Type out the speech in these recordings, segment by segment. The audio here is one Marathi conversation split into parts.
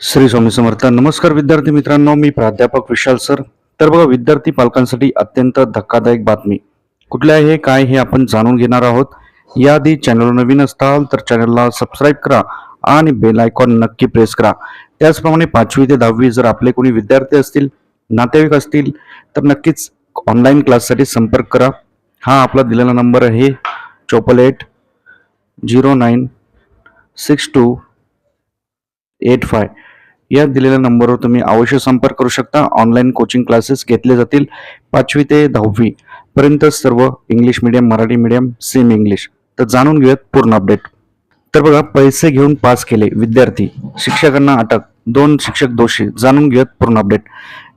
श्री स्वामी समर्थ. नमस्कार विद्यार्थी मित्रांनो मी प्राध्यापक विशाल सर. तर बघा विद्यार्थी पालकांसाठी अत्यंत धक्कादायक बातमी. कुठल्या आहे काय हे आपण जाणून घेणार आहोत. याआधी चॅनल नवीन असताल तर चॅनलला सबस्क्राईब करा आणि बेल आयकॉन नक्की प्रेस करा. त्याचप्रमाणे पाचवी ते दहावी जर आपले कोणी विद्यार्थी असतील नातेवाईक असतील तर नक्कीच ऑनलाईन क्लाससाठी संपर्क करा. हा आपला दिलेला नंबर आहे चोपल eight zero nine six two eight five या दिलेल्या नंबरवर तुम्ही अवश्य संपर्क करू शकता. ऑनलाईन कोचिंग क्लासेस घेतले जातील पाचवी ते दहावी पर्यंत सर्व English medium Marathi medium same English तर जाणून घेऊयात पूर्ण अपडेट तर बघा पैसे घेऊन पास केले विद्यार्थी शिक्षकांना अटक दोन शिक्षक दोषी. जाणून घेऊयात पूर्ण अपडेट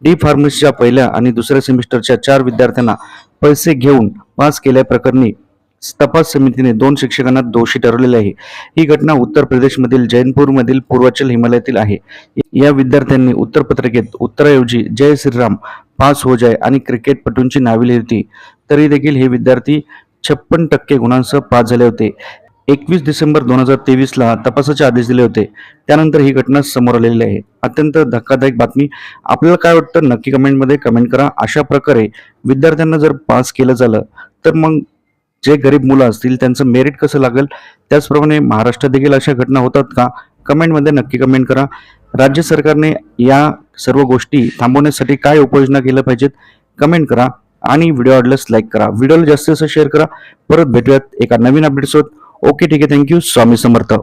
डी फार्मसीच्या पहिल्या आणि दुसऱ्या सेमिस्टरच्या चार विद्यार्थ्यांना पैसे घेऊन पास केल्याप्रकरणी तपास समितीने दोन शिक्षकांना दोषी ठरवलेले आहे. ही घटना उत्तर प्रदेशमधील जैनपूरमधील पूर्वाचल हिमालयातील आहे. या विद्यार्थ्यांनी उत्तरपत्रिकेत उत्तराऐवजी जय श्रीराम पास हो जाय आणि क्रिकेटपटूंची नावे लिहिली होती. तरी देखील हे विद्यार्थी छप्पन टक्के गुणांसह पास झाले होते. एकवीस डिसेंबर दोन हजार तेवीसला तपासाचे आदेश दिले होते. त्यानंतर ही घटना समोर आलेली आहे. अत्यंत धक्कादायक बातमी. आपल्याला काय वाटतं? नक्की कमेंटमध्ये कमेंट करा. अशा प्रकारे विद्यार्थ्यांना जर पास केलं झालं तर मग जे गरीब मुलं असतील त्यांचं मेरिट कसं लागेल? त्याचप्रमाणे महाराष्ट्रात देखील अशा घटना होतात का? कमेंटमध्ये नक्की कमेंट करा. राज्य सरकारने या सर्व गोष्टी थांबवण्यासाठी काय उपाययोजना केल्या पाहिजेत? कमेंट करा आणि व्हिडिओ आवडल्यास लाईक करा. व्हिडिओला जास्तीत जास्त शेअर करा. परत भेटूयात एका नवीन अपडेटसोबत ओके ठीक आहे. Thank you. स्वामी समर्थ.